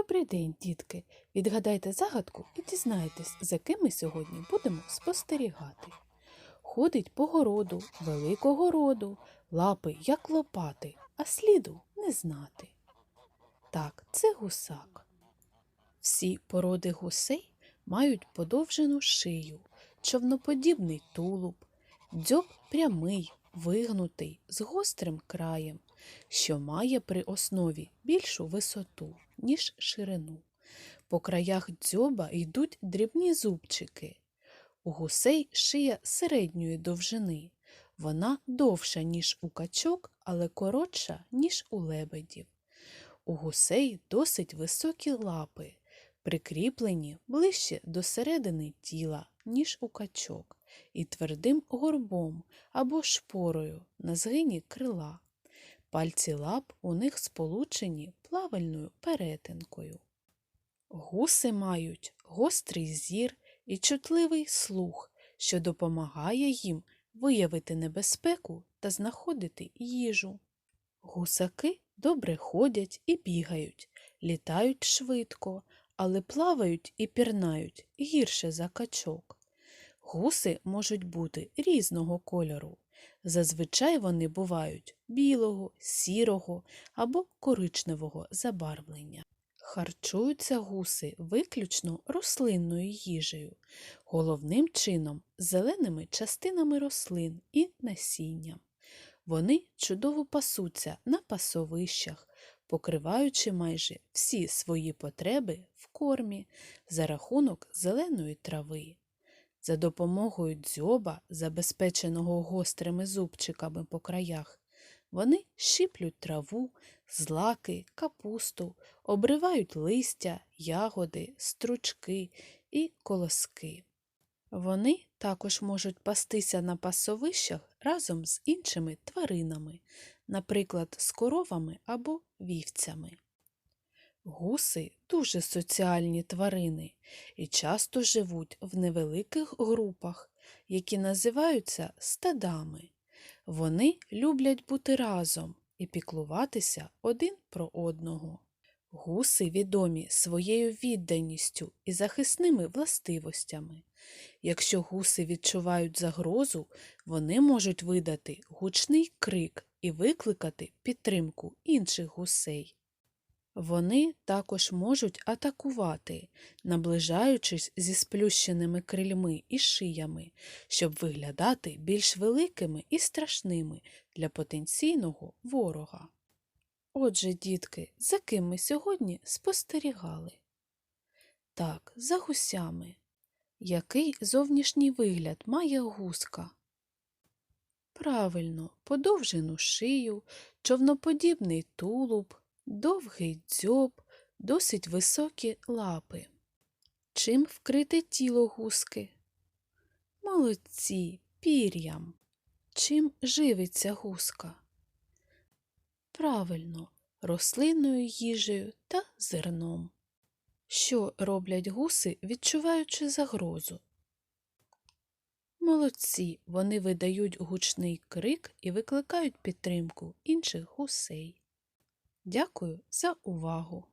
Добрий день, дітки! Відгадайте загадку і дізнайтесь, за ким ми сьогодні будемо спостерігати. Ходить по городу, великого роду, лапи, як лопати, а сліду не знати. Так, це гусак. Всі породи гусей мають подовжену шию, човноподібний тулуб, дзьоб прямий, вигнутий, з гострим краєм, що має при основі більшу висоту, ніж ширину. По краях дзьоба йдуть дрібні зубчики. У гусей шия середньої довжини. Вона довша, ніж у качок, але коротша, ніж у лебедів. У гусей досить високі лапи, прикріплені ближче до середини тіла, ніж у качок, і твердим горбом або шпорою на згині крила. Пальці лап у них сполучені плавальною перетинкою. Гуси мають гострий зір і чутливий слух, що допомагає їм виявити небезпеку та знаходити їжу. Гусаки добре ходять і бігають, літають швидко, але плавають і пірнають гірше за качок. Гуси можуть бути різного кольору. Зазвичай вони бувають білого, сірого або коричневого забарвлення. Харчуються гуси виключно рослинною їжею, головним чином зеленими частинами рослин і насінням. Вони чудово пасуться на пасовищах, покриваючи майже всі свої потреби в кормі за рахунок зеленої трави. За допомогою дзьоба, забезпеченого гострими зубчиками по краях, вони щіплють траву, злаки, капусту, обривають листя, ягоди, стручки і колоски. Вони також можуть пастися на пасовищах разом з іншими тваринами, наприклад, з коровами або вівцями. Гуси дуже соціальні тварини і часто живуть в невеликих групах, які називаються стадами. Вони люблять бути разом і піклуватися один про одного. Гуси відомі своєю відданістю і захисними властивостями. Якщо гуси відчувають загрозу, вони можуть видати гучний крик і викликати підтримку інших гусей. Вони також можуть атакувати, наближаючись зі сплющеними крильми і шиями, щоб виглядати більш великими і страшними для потенційного ворога. Отже, дітки, за ким ми сьогодні спостерігали? Так, за гусями. Який зовнішній вигляд має гуска? Правильно, подовжену шию, човноподібний тулуб, довгий дзьоб, досить високі лапи. Чим вкрите тіло гуски? Молодці, пір'ям. Чим живиться гуска? Правильно, рослинною їжею та зерном. Що роблять гуси, відчуваючи загрозу? Молодці, вони видають гучний крик і викликають підтримку інших гусей. Дякую за увагу!